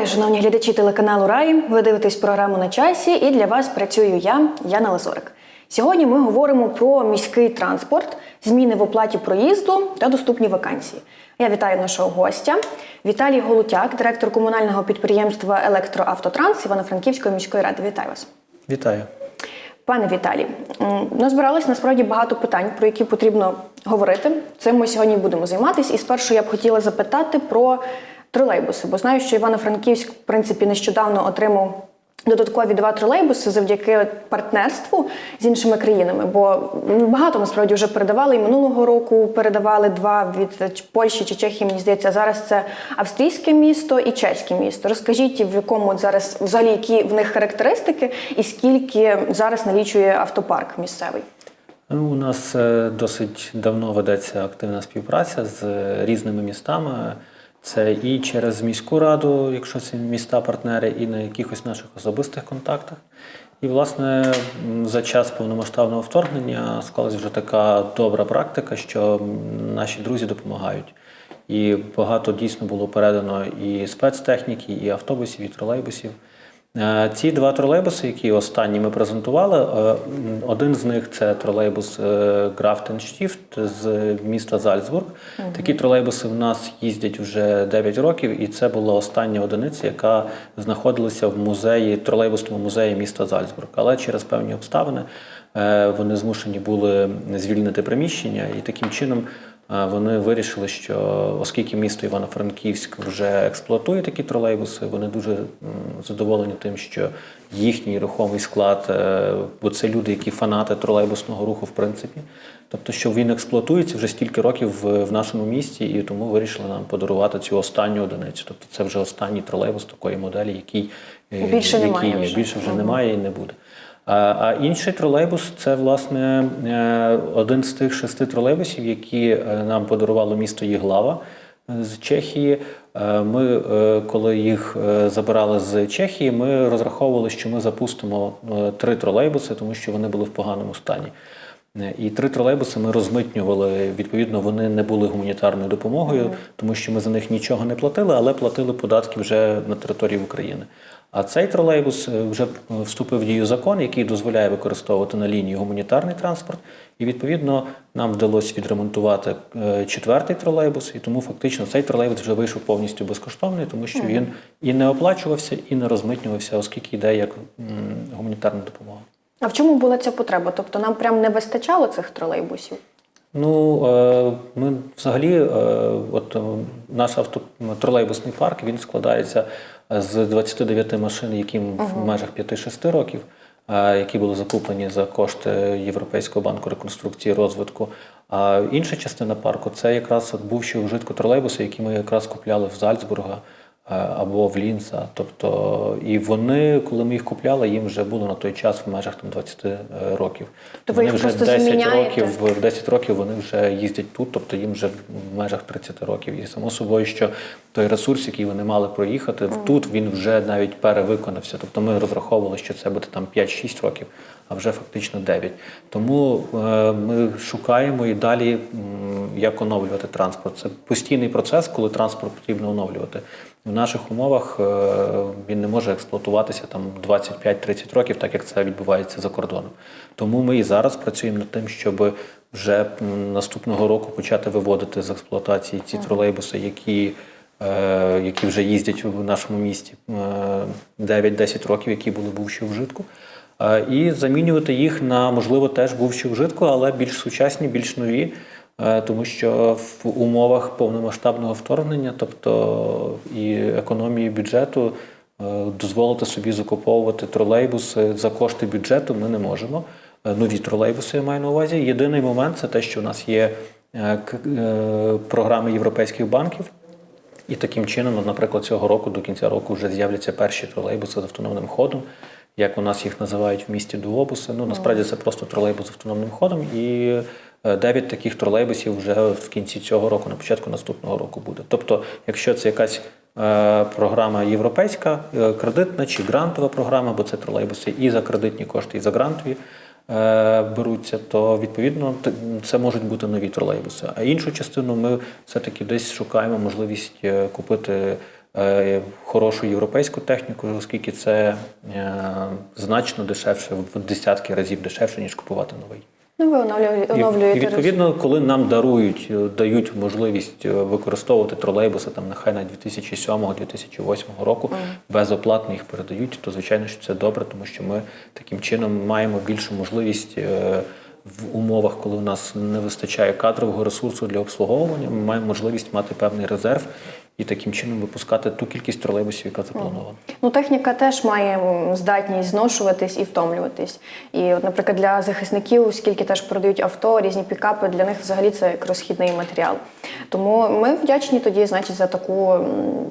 Вітаю, шановні глядачі телеканалу Рай. Ви дивитесь програму на часі, і для вас працюю я, Яна Лазорик. Сьогодні ми говоримо про міський транспорт, зміни в оплаті проїзду та доступні вакансії. Я вітаю нашого гостя Віталій Голутяк, директор комунального підприємства Електроавтотранс Івано-Франківської міської ради. Вітаю вас. Вітаю. Пане Віталій, назбиралось насправді багато питань, про які потрібно говорити. Цим ми сьогодні будемо займатися. І спершу я б хотіла запитати про тролейбуси, бо знаю, що Івано-Франківськ, в принципі, нещодавно отримав додаткові два тролейбуси завдяки партнерству з іншими країнами. Бо багато насправді вже передавали і минулого року передавали два від Польщі чи Чехії. Мені здається, зараз це австрійське місто і чеське місто. Розкажіть, в якому зараз взагалі які в них характеристики, і скільки зараз налічує автопарк місцевий. Ну, у нас е, досить давно ведеться активна співпраця з е, різними містами. Це і через міську раду, якщо це міста-партнери, і на якихось наших особистих контактах. І, власне, за час повномасштабного вторгнення склалась вже така добра практика, що наші друзі допомагають. І багато дійсно було передано і спецтехніки, і автобусів, і тролейбусів. Е, Ці два тролейбуси, які останні ми презентували, е, один з них це тролейбус Графтенштіфт з міста Зальцбург. Такі тролейбуси в нас їздять вже 9 років, і це була остання одиниця, яка знаходилася в музеї, тролейбусному музеї міста Зальцбург. Але через певні обставини е, вони змушені були звільнити приміщення, і таким чином е, вони вирішили, що оскільки місто Івано-Франківськ вже експлуатує такі тролейбуси, вони дуже задоволені тим, що їхній рухомий склад, е, бо це люди, які фанати тролейбусного руху, в принципі. Тобто, що він експлуатується вже стільки років в, нашому місті, і тому вирішили нам подарувати цю останню одиницю. Тобто, це вже останній тролейбус такої моделі, який е, Більше який немає вже. більше вже немає і не буде. А, інший тролейбус це власне е, один з тих шести тролейбусів, які е, нам подарувало місто Єглава е, з Чехії. Ми, коли їх забирали з Чехії, ми розраховували, що ми запустимо три тролейбуси, тому що вони були в поганому стані. І три тролейбуси ми розмитнювали. Відповідно, вони не були гуманітарною допомогою, тому що ми за них нічого не платили, але платили податки вже на території України. А цей тролейбус е, вже вступив в дію закон, який дозволяє використовувати на лінії гуманітарний транспорт. І відповідно нам вдалося відремонтувати е, четвертий тролейбус, і тому фактично цей тролейбус вже вийшов повністю безкоштовний, тому що він і не оплачувався, і не розмитнювався, оскільки йде як гуманітарна допомога. А в чому була ця потреба? Тобто нам прям не вистачало цих тролейбусів? Ну, е, ми взагалі, е, от е, наш авто тролейбусний парк він складається з 29 машин, яким в межах 5-6 років, які були закуплені за кошти Європейського банку реконструкції і розвитку. А інша частина парку це якраз от бувші вжитку тролейбуси, які ми якраз купляли в Зальцбурга або в Лінца. Тобто, і вони, коли ми їх купляли, їм вже було на той час в межах там 20 е, років. То ви вони їх вже просто 10 заміняєте? років в 10 років вони вже їздять тут, тобто їм вже в межах 30 років. І само собою, що той ресурс, який вони мали проїхати, тут він вже навіть перевиконався. Тобто ми розраховували, що це буде там 5-6 років, а вже фактично 9. Тому е, ми шукаємо і далі, м, як оновлювати транспорт. Це постійний процес, коли транспорт потрібно оновлювати. В наших умовах е, він не може експлуатуватися там 25-30 років, так як це відбувається за кордоном. Тому ми і зараз працюємо над тим, щоб вже наступного року почати виводити з експлуатації ці тролейбуси, які, е, які вже їздять в нашому місті е, 9-10 років, які були бувші в житку. Е, І замінювати їх на, можливо, теж бувші в житку, але більш сучасні, більш нові. Е, Тому що в умовах повномасштабного вторгнення, тобто і економії бюджету, е, дозволити собі закуповувати тролейбуси за кошти бюджету ми не можемо. Е, Нові тролейбуси я маю на увазі. Єдиний момент це те, що у нас є програми європейських банків. І таким чином, наприклад, цього року до кінця року вже з'являться перші тролейбуси з автономним ходом, як у нас їх називають в місті дуобуси. Ну насправді це просто тролейбус з автономним ходом. І е, дев'ять таких тролейбусів вже в кінці цього року, на початку наступного року буде. Тобто, якщо це якась е, програма європейська, е, кредитна чи грантова програма, бо це тролейбуси і за кредитні кошти, і за грантові е, беруться, то відповідно це можуть бути нові тролейбуси. А іншу частину ми все-таки десь шукаємо можливість е, купити е, хорошу європейську техніку, оскільки це е, значно дешевше, в десятки разів дешевше, ніж купувати новий. Ну, ви оновлюєте, оновлюєте і відповідно, коли нам дарують, е, дають можливість е, використовувати тролейбуси там нехай на 2007-2008 року, безоплатно їх передають, то звичайно, що це добре, тому що ми таким чином маємо більшу можливість. е, В умовах, коли у нас не вистачає кадрового ресурсу для обслуговування, ми маємо можливість мати певний резерв і таким чином випускати ту кількість тролейбусів, яка запланована. Ну, техніка теж має здатність зношуватись і втомлюватись. І, от, наприклад, для захисників, оскільки теж продають авто, різні пікапи, для них взагалі це як розхідний матеріал. Тому ми вдячні тоді, значить, за таку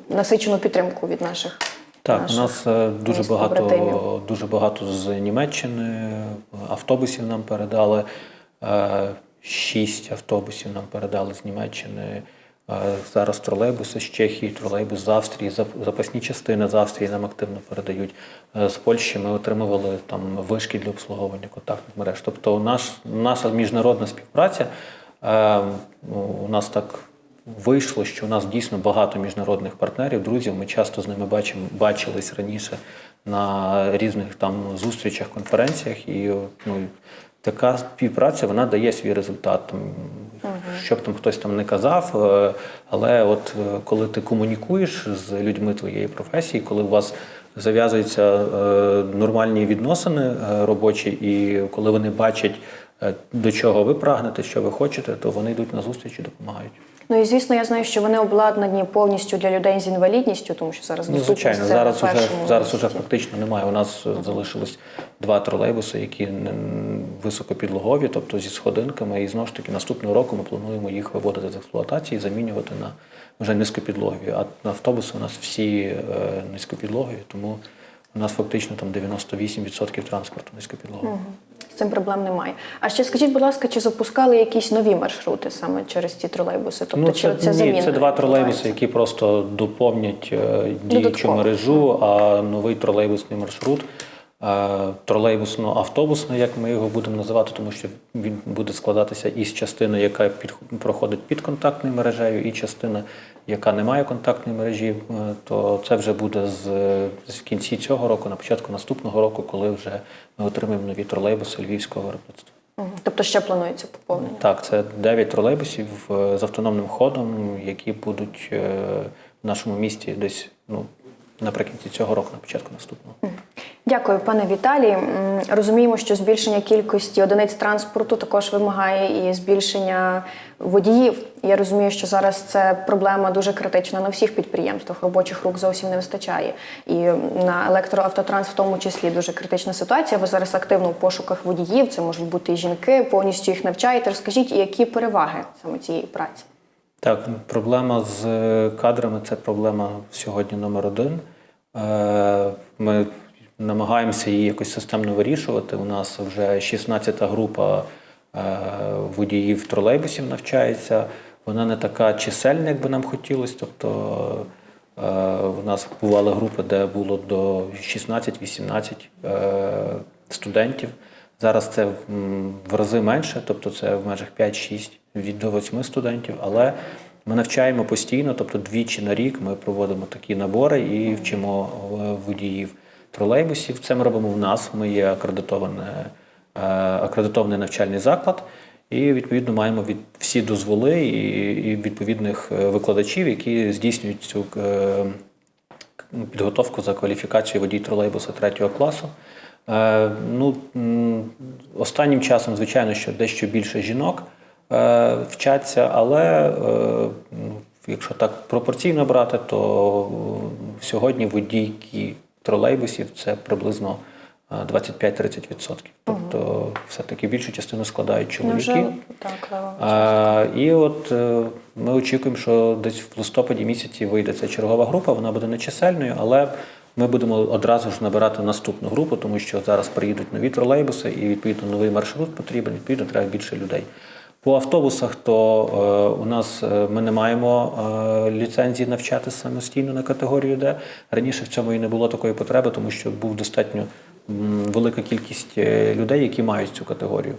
насичену підтримку від наших. Так, у нас е, дуже багато, побратимів. дуже багато з Німеччини автобусів нам передали. Е, Шість автобусів нам передали з Німеччини. Зараз тролейбуси з Чехії, тролейбус з Австрії, запасні частини з Австрії нам активно передають. Е, З Польщі ми отримували там вишки для обслуговування контактних мереж. Тобто наш, наша міжнародна співпраця е, у нас так вийшло, що у нас дійсно багато міжнародних партнерів, друзів. Ми часто з ними бачимо, бачились раніше на різних там зустрічах, конференціях, і ну, така співпраця вона дає свій результат. Там, Щоб там хтось там не казав, е, але от е, коли ти комунікуєш з людьми твоєї професії, коли у вас зав'язуються е, нормальні відносини робочі, і коли вони бачать, до чого ви прагнете, що ви хочете, то вони йдуть на зустріч і допомагають. Ну і звісно, я знаю, що вони обладнані повністю для людей з інвалідністю, тому що зараз Ну, звичайно, зараз уже зараз уже фактично немає. У нас е, залишилось два тролейбуси, які високопідлогові, тобто зі сходинками. І знову ж таки наступного року ми плануємо їх виводити з експлуатації, і замінювати на вже низькопідлогові. А автобуси у нас всі е, низькопідлогові, тому у нас фактично там 98% транспорту низькопідлогового. З цим проблем немає. А ще скажіть, будь ласка, чи запускали якісь нові маршрути саме через ці тролейбуси? Тобто, Ну, чи це, заміна? ні, це два тролейбуси, які просто доповнять е, діючу Додатково. мережу, а новий тролейбусний маршрут, е, тролейбусно-автобусний, як ми його будемо називати, тому що він буде складатися із частини, яка під, проходить під контактною мережею, і частина, яка не має контактної мережі, е, то це вже буде з, з кінці цього року, на початку наступного року, коли вже ми отримаємо нові тролейбуси львівського виробництва. Тобто ще планується поповнення. Так, це 9 тролейбусів е, з автономним ходом, які будуть в нашому місті десь ну, наприкінці цього року, на початку наступного. Дякую, пане Віталій. Розуміємо, що збільшення кількості одиниць транспорту також вимагає і збільшення водіїв. Я розумію, що зараз це проблема дуже критична на всіх підприємствах. Робочих рук зовсім не вистачає. І на електроавтотранс в тому числі дуже критична ситуація. Ви зараз активно в пошуках водіїв. Це можуть бути і жінки, повністю їх навчаєте. Розкажіть, які переваги саме цієї праці? Так, проблема з е, кадрами це проблема сьогодні номер один. Е, Ми намагаємося її якось системно вирішувати. У нас вже 16-та група е, водіїв тролейбусів навчається. Вона не така чисельна, як би нам хотілося. Тобто у нас бували групи, де було до 16-18 е, студентів. Зараз це в рази менше, тобто це в межах 5-6 від до 8 студентів, але ми навчаємо постійно, тобто двічі на рік ми проводимо такі набори і вчимо е, водіїв тролейбусів. Це ми робимо в нас. Ми є е, акредитований навчальний заклад, і відповідно маємо від всі дозволи і, відповідних е, викладачів, які здійснюють цю підготовку за кваліфікацією водій тролейбуса третього класу. Е, ну, останнім часом, звичайно, що дещо більше жінок е, вчаться, але е, ну, якщо так пропорційно брати, то сьогодні водійки тролейбусів це приблизно е, 25-30%. Тобто все-таки більшу частину складають чоловіки. Так. А, і от ми очікуємо, що десь в листопаді місяці вийде ця чергова група, вона буде нечисельною, але ми будемо одразу ж набирати наступну групу, тому що зараз приїдуть нові тролейбуси і відповідно новий маршрут потрібен, відповідно треба більше людей. По автобусах, то е, у нас е, ми не маємо е, ліцензії навчати самостійно на категорію Д. Раніше в цьому і не було такої потреби, тому що був достатньо м, велика кількість е, людей, які мають цю категорію.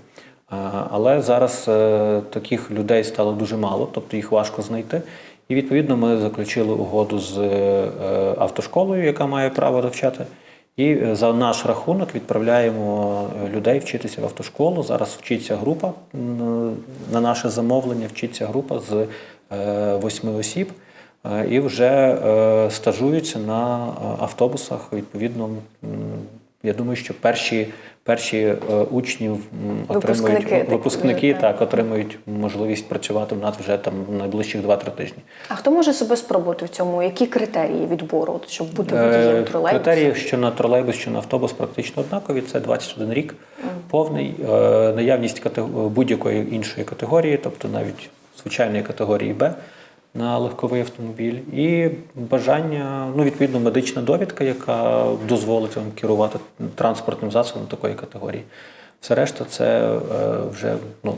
А, Але зараз е, таких людей стало дуже мало, тобто їх важко знайти. І відповідно ми заключили угоду з е, автошколою, яка має право навчати. І е, за наш рахунок відправляємо е, людей вчитися в автошколу. Зараз вчиться група на наше замовлення, вчиться група з восьми осіб і вже стажуються на автобусах. Відповідно, я думаю, що перші, перші е, учні м, Випускники отримують випускники так. так, отримують можливість працювати в нас вже там найближчих 2-3 тижні. А хто може себе спробувати в цьому? Які критерії відбору, от, щоб бути Е, водієм тролейбусу? Критерії, що на тролейбус, що на автобус практично однакові. Це 21 рік, повний, е, наявність будь-якої іншої категорії, тобто навіть звичайної категорії Б на легковий автомобіль, і бажання, ну відповідно, медична довідка, яка дозволить вам керувати транспортним засобом такої категорії. Все решта, це е, вже ну.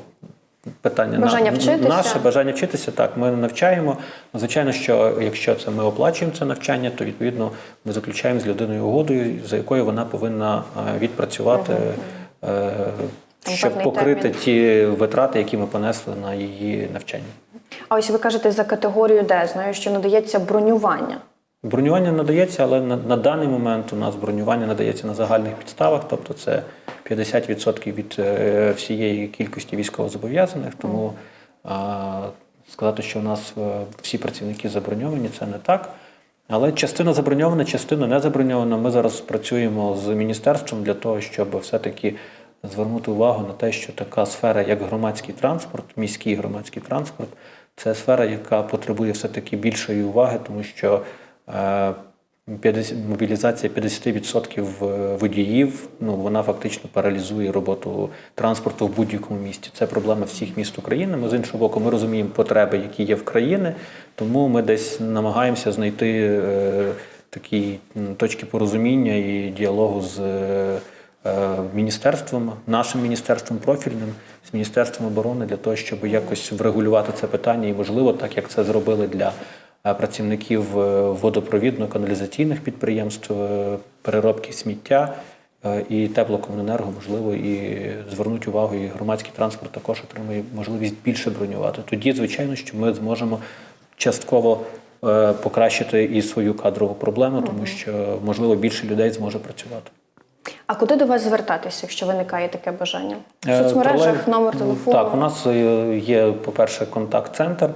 Питання на- вчитися. наше бажання вчитися. Так, ми навчаємо. Звичайно, що якщо це ми оплачуємо це навчання, то відповідно ми заключаємо з людиною угодою, за якою вона повинна е, відпрацювати, е, щоб покрити термін. ті витрати, які ми понесли на її навчання. А ось ви кажете за категорію Д. Знаю, що надається бронювання. Бронювання надається, але на, на даний момент у нас бронювання надається на загальних підставах, тобто це 50% від е, всієї кількості військовозобов'язаних. Тому а, сказати, що у нас е, всі працівники заброньовані, це не так. Але частина заброньована, частина не заброньована. Ми зараз працюємо з міністерством для того, щоб все-таки звернути увагу на те, що така сфера, як громадський транспорт, міський громадський транспорт, це сфера, яка потребує все-таки більшої уваги, тому що е, 50, мобілізація 50% водіїв, ну вона фактично паралізує роботу транспорту в будь-якому місті. Це проблема всіх міст України. Ми з іншого боку, ми розуміємо потреби, які є в країні, тому ми десь намагаємося знайти е, такі точки порозуміння і діалогу з е, е, міністерством, нашим міністерством профільним, з міністерством оборони для того, щоб якось врегулювати це питання, і можливо, так як це зробили для е, працівників е, водопровідно-каналізаційних підприємств, е, переробки сміття і теплокомуненерго, можливо, і звернуть увагу, і громадський транспорт також отримує можливість більше бронювати. Тоді, звичайно, що ми зможемо частково покращити і свою кадрову проблему, тому що можливо більше людей зможе працювати. А куди до вас звертатися, якщо виникає таке бажання? В Е, соцмережах номер телефону? Так, у нас е, є, по-перше, контакт-центр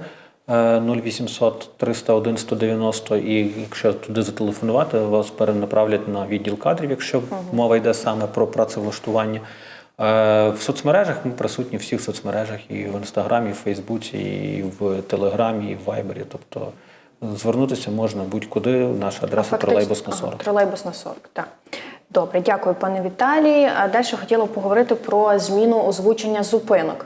е, 0800 301 190, і якщо туди зателефонувати, вас перенаправлять на відділ кадрів, якщо мова йде саме про працевлаштування. Е, В соцмережах ми присутні в всіх соцмережах і в інстаграмі, і в Фейсбуці, і в Телеграмі, і в Вайбері. Тобто звернутися можна будь-куди. Наша адреса тролейбус на ага, 40. Тролейбус на 40, так. Добре, дякую, пане Віталій. А далі хотіла поговорити про зміну озвучення зупинок.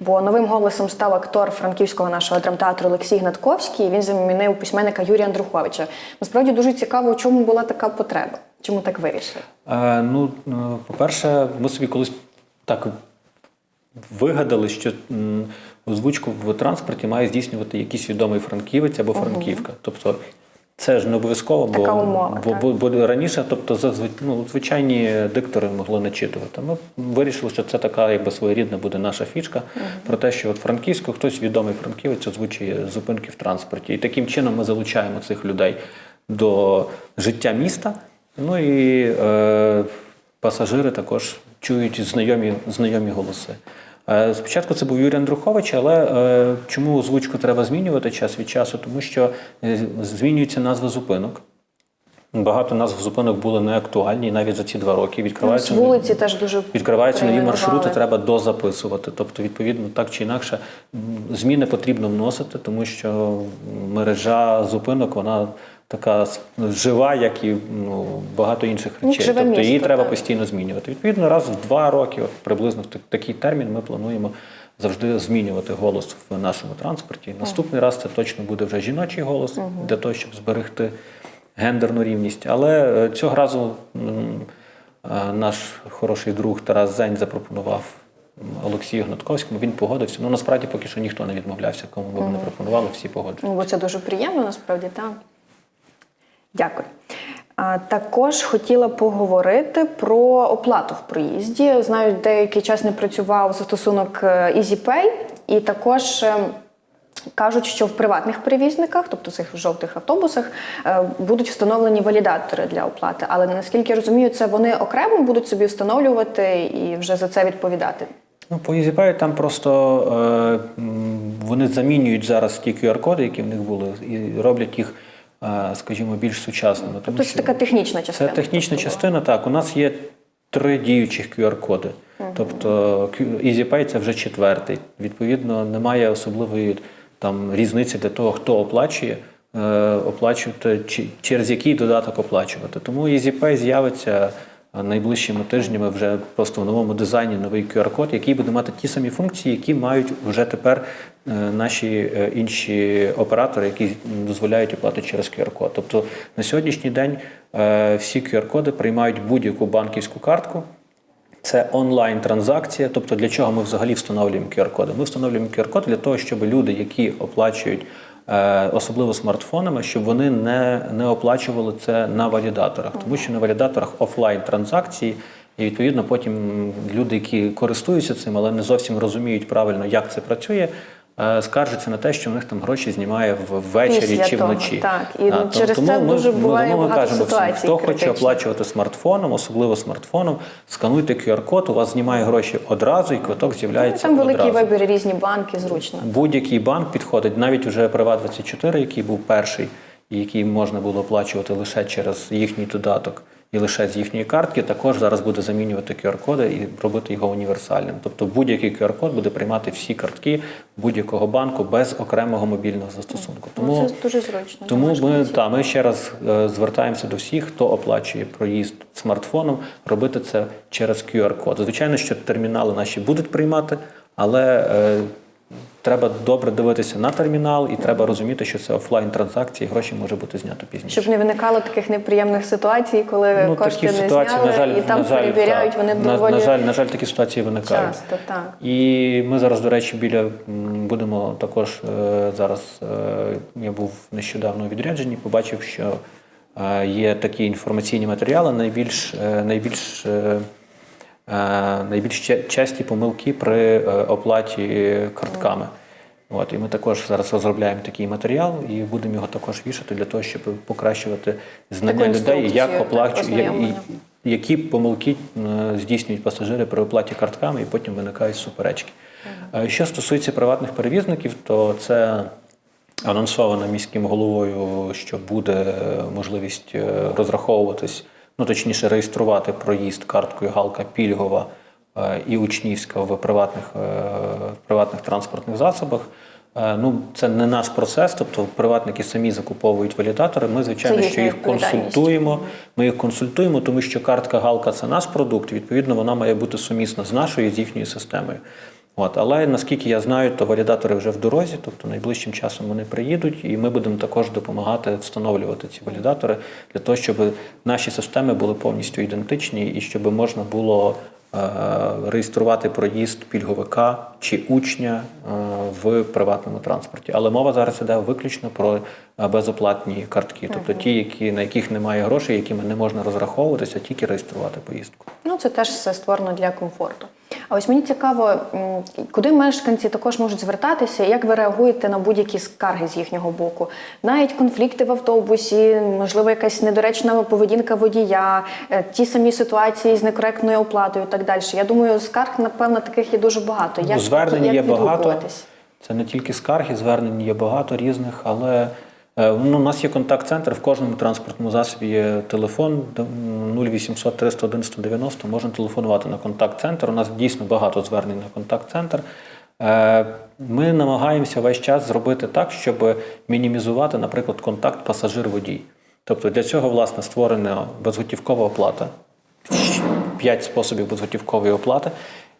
Бо новим голосом став актор франківського нашого драмтеатру Олексій Гнатковський. Він замінив письменника Юрія Андруховича. Насправді дуже цікаво, у чому була така потреба. Чому так вирішили? Е, ну, е, по-перше, ми собі колись так вигадали, що озвучку в транспорті має здійснювати якийсь відомий франківець або франківка. Тобто це ж не обов'язково, бо, Така умова, бо, так. бо, бо раніше, тобто, зазв- ну, звичайні диктори могли начитувати. Ми вирішили, що це така якби своєрідна буде наша фішка про те, що от Франківську хтось відомий франківець озвучує зупинки в транспорті. І таким чином ми залучаємо цих людей до життя міста. Ну і е, пасажири також чують знайомі, знайомі голоси. Е, Спочатку це був Юрій Андрухович, але е, чому озвучку треба змінювати час від часу? Тому що е, змінюються назви зупинок. Багато назв зупинок були неактуальні, і навіть за ці два роки З відкриваються вулиці теж дуже Відкриваються нові маршрути, треба дозаписувати. Тобто, відповідно, так чи інакше, зміни потрібно вносити, тому що мережа зупинок вона така жива, як і ну, багато інших речей. живе тобто її місто, треба постійно змінювати. Відповідно, раз в два роки, от приблизно в такий термін, ми плануємо завжди змінювати голос в нашому транспорті. Наступний раз це точно буде вже жіночий голос для того, щоб зберегти гендерну рівність. Але е, цього разу е, наш хороший друг Тарас Зень запропонував Олексію Гнатковському. Він погодився. Ну насправді поки що ніхто не відмовлявся, кому би не пропонували, всі погоджуються. Ну, бо це дуже приємно, насправді, так. Дякую. Також хотіла поговорити про оплату в проїзді. Знаю, деякий час не працював застосунок е, EasyPay, і також е, Кажуть, що в приватних перевізниках, тобто цих жовтих автобусах, е, будуть встановлені валідатори для оплати. Але наскільки я розумію, це вони окремо будуть собі встановлювати і вже за це відповідати. Ну, по EasyPay там просто е, вони замінюють зараз ті QR-коди, які в них були, і роблять їх, скажімо, більш сучасними. Тому Тобто це така технічна це частина. технічна Тобто, частина. Так, у нас є три діючих QR-коди. Тобто Q- EasyPay це вже четвертий. Відповідно, немає особливої там різниці для того, хто оплачує. е, Оплачувати через який додаток оплачувати. Тому EasyPay з'явиться найближчими тижнями вже просто в новому дизайні новий QR-код, який буде мати ті самі функції, які мають вже тепер е, наші е, інші оператори, які дозволяють оплати через QR-код. Тобто на сьогоднішній день е, всі QR-коди приймають будь-яку банківську картку. Це онлайн-транзакція. Тобто для чого ми взагалі встановлюємо QR-коди? Ми встановлюємо QR-код для того, щоб люди, які оплачують особливо смартфонами, щоб вони не, не оплачували це на валідаторах, тому що на валідаторах офлайн транзакції. І відповідно потім люди, які користуються цим, але не зовсім розуміють правильно, як це працює, е, скаржаться на те, що в них там гроші знімає ввечері Після чи того, вночі. так. І А, через це дуже буває тому ми багато кажемо всім, хто хоче оплачувати смартфоном, особливо смартфоном, скануйте QR-код, у вас знімає гроші одразу, і квиток з'являється Там великий одразу. вибір, різні банки, зручно. Будь-який банк підходить, навіть вже Приват24, який був перший, і який можна було оплачувати лише через їхній додаток і лише з їхньої картки, також зараз буде замінювати QR-коди і робити його універсальним. Тобто будь-який QR-код буде приймати всі картки будь-якого банку без окремого мобільного застосунку. Тому Ну, це дуже зручно. тому ми, та, ми ще раз е, звертаємося до всіх, хто оплачує проїзд смартфоном, робити це через QR-код. Звичайно, що термінали наші будуть приймати, але е, треба добре дивитися на термінал і треба розуміти, що це офлайн транзакції, гроші може бути знято пізніше. Щоб не виникало таких неприємних ситуацій, коли ну, кошти такі не ситуації, зняли на жаль, і там на жаль, перевіряють, так. вони на, доволі на жаль, на жаль, такі ситуації виникають. часто. Так. І ми зараз, до речі, біля будемо також е, зараз. е, Я був нещодавно у відрядженні, побачив, що е, є такі інформаційні матеріали, найбільш найбільш. Е, Найбільш часті помилки при е, оплаті картками. От, і ми також зараз розробляємо такий матеріал і будемо його також вішати для того, щоб покращувати знання Таку людей, як і, які помилки е, здійснюють пасажири при оплаті картками, і потім виникають суперечки. Е, Що стосується приватних перевізників, то це анонсовано міським головою, що буде можливість розраховуватись, ну точніше, реєструвати проїзд карткою Галка Пільгова е, і Учнівська в приватних, е, приватних транспортних засобах. Е, Ну, це не наш процес, тобто приватники самі закуповують валідатори. Ми, звичайно, що їх консультуємо. Ми їх консультуємо, тому що картка Галка це наш продукт. Відповідно, вона має бути сумісна з нашою з їхньою системою. От, але наскільки я знаю, то валідатори вже в дорозі, тобто найближчим часом вони приїдуть, і ми будемо також допомагати встановлювати ці валідатори для того, щоб наші системи були повністю ідентичні і щоб можна було е, реєструвати проїзд пільговика чи учня е, в приватному транспорті. Але мова зараз іде виключно про е, безоплатні картки, тобто ті, які на яких немає грошей, якими не можна розраховуватися, тільки реєструвати поїздку. Ну, це теж все створено для комфорту. А ось мені цікаво, куди мешканці також можуть звертатися, як ви реагуєте на будь-які скарги з їхнього боку? Навіть конфлікти в автобусі, можливо, якась недоречна поведінка водія, е, ті самі ситуації з некоректною оплатою і так далі. Я думаю, скарг, напевно, таких є дуже багато. Як, Ну, Звернень як є багато. Це не тільки скарги, звернень є багато різних, але ну, у нас є контакт-центр, в кожному транспортному засобі є телефон 0800 301 190, можна телефонувати на контакт-центр. У нас дійсно багато звернень на контакт-центр. Е, Ми намагаємося весь час зробити так, щоб мінімізувати, наприклад, контакт пасажир-водій. Тобто для цього, власне, створена безготівкова оплата. П'ять способів безготівкової оплати.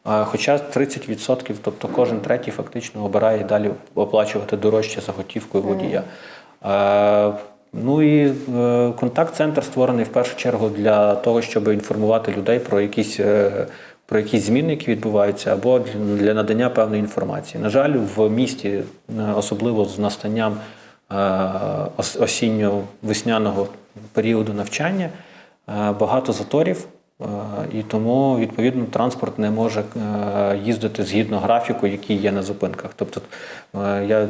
Хоча 30%, тобто кожен третій фактично обирає далі оплачувати дорожче за готівкою водія. Е, Ну і е, контакт-центр створений в першу чергу для того, щоб інформувати людей про якісь, е, про якісь зміни, які відбуваються, або для- надання певної інформації. На жаль, в місті, особливо з настанням осінньо-весняного періоду навчання, багато заторів. І тому відповідно транспорт не може їздити згідно графіку, який є на зупинках. Тобто я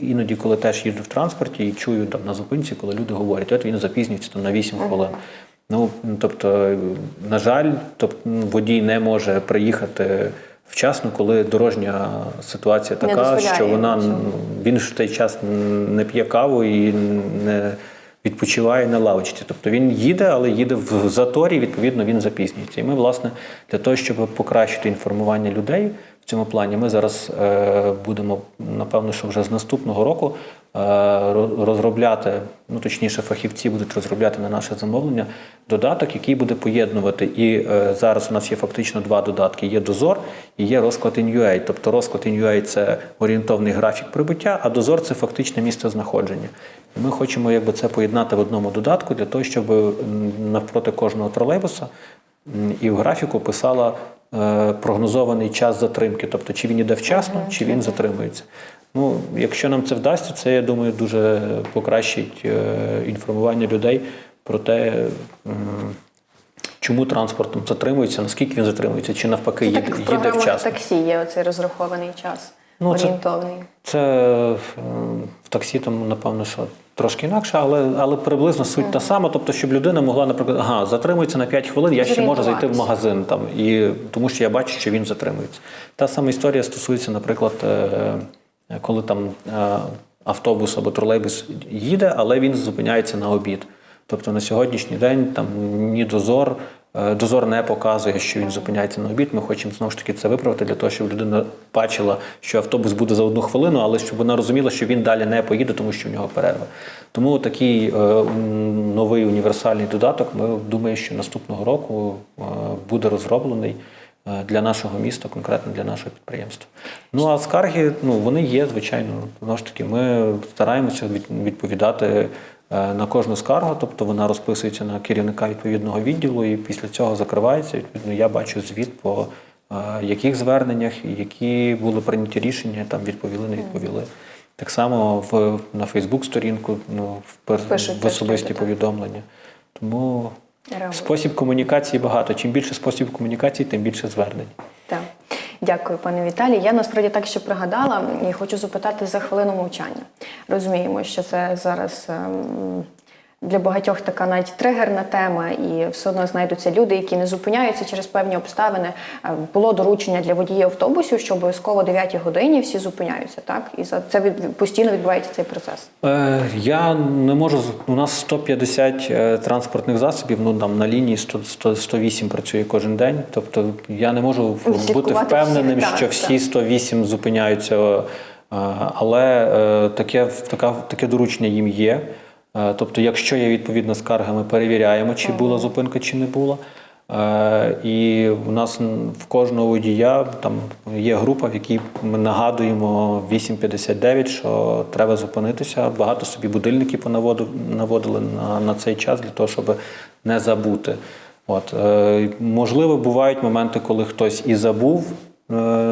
іноді, коли теж їжджу в транспорті і чую там на зупинці, коли люди говорять, от він запізнюється там на 8 хвилин. Ну тобто, на жаль, тобто водій не може приїхати вчасно, коли дорожня ситуація така, що вона він ж в той час не п'є каву і не відпочиває на лавочці. Тобто він їде, але їде в заторі, відповідно, він запізнюється. І ми, власне, для того, щоб покращити інформування людей в цьому плані, ми зараз е, будемо, напевно, що вже з наступного року е, розробляти, ну точніше, фахівці будуть розробляти на наше замовлення додаток, який буде поєднувати. І е, зараз у нас є фактично два додатки: є дозор і є розклад InUA. Тобто розклад InUA – це орієнтовний графік прибуття, а дозор це фактичне місце знаходження. І ми хочемо якби це поєднати в одному додатку для того, щоб навпроти кожного тролейбуса і в графіку писала прогнозований час затримки, тобто чи він іде вчасно, чи він затримується. Ну, якщо нам це вдасться, це я думаю дуже покращить е, інформування людей про те, чому транспорт затримується, наскільки він затримується, чи навпаки Це їде, так в програмах вчасно. таксі є оцей розрахований час, Ну, орієнтовний. Це е, в таксі там, напевно, що трошки інакше, але, але приблизно суть та сама. Тобто, щоб людина могла, наприклад, ага, затримується на 5 хвилин, я ще можу зайти в магазин там, і, тому що я бачу, що він затримується. Та сама історія стосується, наприклад, е, коли там е, автобус або тролейбус їде, але він зупиняється на обід. Тобто на сьогоднішній день там ні дозор, е, дозор не показує, що він зупиняється на обід. Ми хочемо знову ж таки це виправити для того, щоб людина бачила, що автобус буде за одну хвилину, але щоб вона розуміла, що він далі не поїде, тому що в нього перерва. Тому такий е, новий універсальний додаток. Ми думаємо, що наступного року е, буде розроблений для нашого міста, конкретно для нашого підприємства. Ну а скарги, ну вони є, звичайно. Знову ж таки, ми стараємося від- відповідати на кожну скаргу, тобто вона розписується на керівника відповідного відділу, і після цього закривається. Відповідно, я бачу звіт по е, яких зверненнях, які були прийняті рішення, там відповіли, не відповіли. Так само в на Фейсбук-сторінку, ну в, в особисті повідомлення. Тому Реагують. спосіб комунікації багато. Чим більше спосіб комунікації, тим більше звернень. Так. Дякую, пане Віталій. Я насправді так ще пригадала і хочу запитати за хвилину мовчання. Розуміємо, що це зараз ем, для багатьох така навіть тригерна тема, і все одно знайдуться люди, які не зупиняються через певні обставини. Е, Було доручення для водіїв автобусів, що обов'язково о 9 годині всі зупиняються. Так і за це від постійно відбувається цей процес. Е, я не можу. У нас 150 е, транспортних засобів. Ну там на лінії 100, 100, 108 працює кожен день. Тобто я не можу в- бути впевненим, всіх, так, що всі так. 108 зупиняються. е, Але е, таке, така, таке доручення їм є. Е, Тобто, якщо є відповідна скарга, ми перевіряємо, чи була зупинка, чи не була. Е, І у нас в кожного водія там є група, в якій ми нагадуємо 8.59, що треба зупинитися. Багато собі будильників наводили на, на цей час для того, щоб не забути. От, е, можливо, бувають моменти, коли хтось і забув,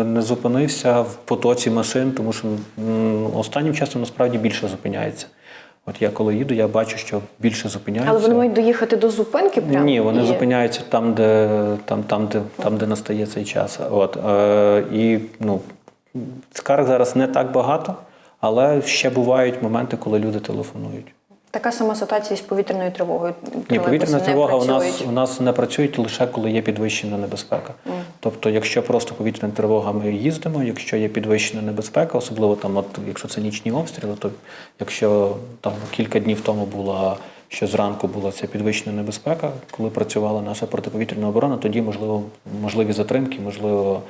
не зупинився в потоці машин, тому що останнім часом насправді більше зупиняється. От я коли їду, я бачу, що більше зупиняються. Але вони мають доїхати до зупинки прямо? Ні, вони і... зупиняються там, де там, там, де там, де настає цей час. От е, і ну скарг зараз не так багато, але ще бувають моменти, коли люди телефонують. Така сама ситуація з повітряною тривогою. Ні, повітряна тривога у нас у нас не працюють лише коли є підвищена небезпека. Тобто, якщо просто повітряна тривога, ми їздимо. Якщо є підвищена небезпека, особливо там, от якщо це нічні обстріли, то якщо там кілька днів тому була. Що зранку була ця підвищена небезпека, коли працювала наша протиповітряна оборона, тоді можливо можливі затримки, можливо,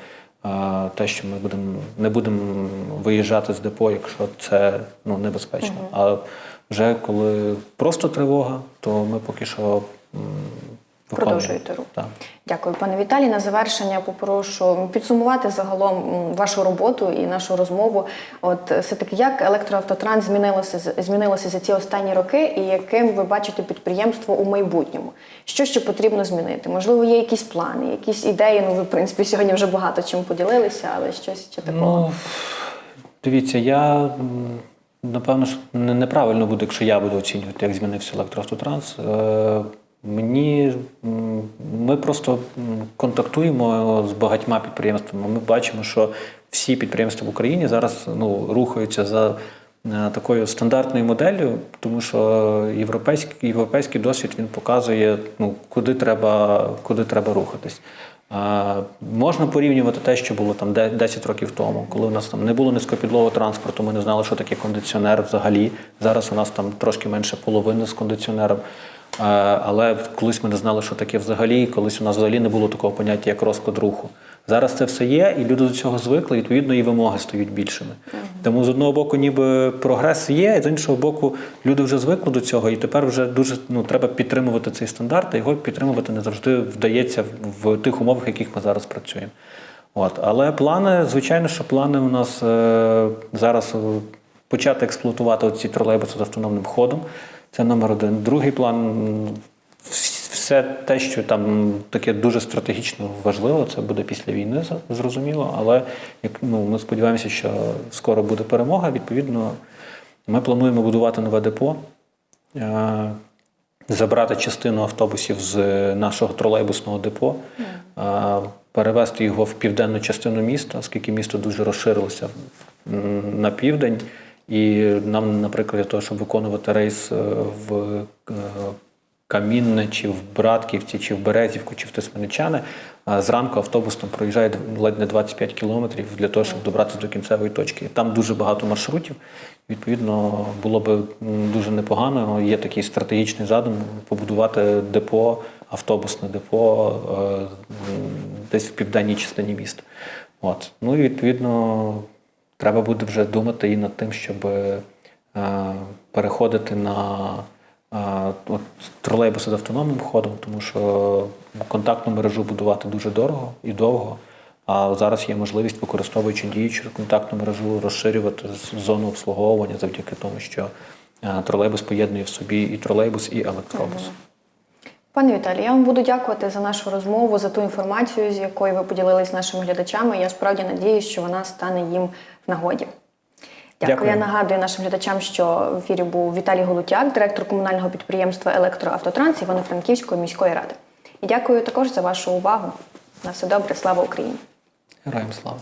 те, що ми будемо не будемо виїжджати з депо, якщо це ну небезпечно. А вже коли просто тривога, то ми поки що. Продовжуєте рух. Так. Дякую, пане Віталій. На завершення попрошу підсумувати загалом вашу роботу і нашу розмову. От все таки, як електроавтотранс змінилося змінилося за ці останні роки, і яким ви бачите підприємство у майбутньому? Що ще потрібно змінити? Можливо, є якісь плани, якісь ідеї. Ну, ви в принципі сьогодні вже багато чим поділилися, але щось ще такого. Ну, дивіться, я напевно ж неправильно буде, якщо я буду оцінювати, як змінився електроавтотранс. Е, Мені ми просто контактуємо з багатьма підприємствами. Ми бачимо, що всі підприємства в Україні зараз ну, рухаються за е, такою стандартною моделлю, тому що європейський, європейський досвід він показує, ну, куди треба, куди треба рухатись. Можна порівнювати те, що було там 10 років тому, коли у нас там не було низькопідлого транспорту, ми не знали, що таке кондиціонер взагалі. Зараз у нас там трошки менше половини з кондиціонером. Але колись ми не знали, що таке взагалі, колись у нас взагалі не було такого поняття, як розклад руху. Зараз це все є, і люди до цього звикли, і відповідно і вимоги стають більшими. Тому з одного боку, ніби прогрес є, і з іншого боку, люди вже звикли до цього, і тепер вже дуже ну, треба підтримувати цей стандарт, а його підтримувати не завжди вдається в, в тих умовах, в яких ми зараз працюємо. От. Але плани, звичайно, що плани у нас е, зараз е, почати експлуатувати ці тролейбуси з автономним ходом. Це номер один. Другий план все те, що там таке дуже стратегічно важливо, це буде після війни, зрозуміло. Але як ну, ми сподіваємося, що скоро буде перемога. Відповідно, ми плануємо будувати нове депо. Е, забрати частину автобусів з нашого тролейбусного депо, а, перевести його в південну частину міста, оскільки місто дуже розширилося на південь. І нам, наприклад, для того, щоб виконувати рейс е, в е, Камінне, чи в Братківці, чи в Березівку, чи в Тисменичане, а зранку автобус там проїжджає ледь не 25 кілометрів для того, щоб добратися до кінцевої точки. Там дуже багато маршрутів. Відповідно, було м, дуже непогано. Є такий стратегічний задум побудувати депо, автобусне депо е, десь в південній частині міста. От. Ну і відповідно треба буде вже думати і над тим, щоб е, переходити на от, тролейбуси з автономним ходом, тому що контактну мережу будувати дуже дорого і довго. А зараз є можливість, використовуючи діючу контактну мережу, розширювати зону обслуговування завдяки тому, що тролейбус поєднує в собі і тролейбус, і електробус. Пане Віталій, я вам буду дякувати за нашу розмову, за ту інформацію, з якою ви поділились з нашими глядачами. Я справді надіюсь, що вона стане їм в нагоді. Дякую. Дякую. Я нагадую нашим глядачам, що в ефірі був Віталій Голутяк, директор комунального підприємства Електроавтотранс Івано-Франківської міської ради. І дякую також за вашу увагу. На все добре, слава Україні! Героям слава!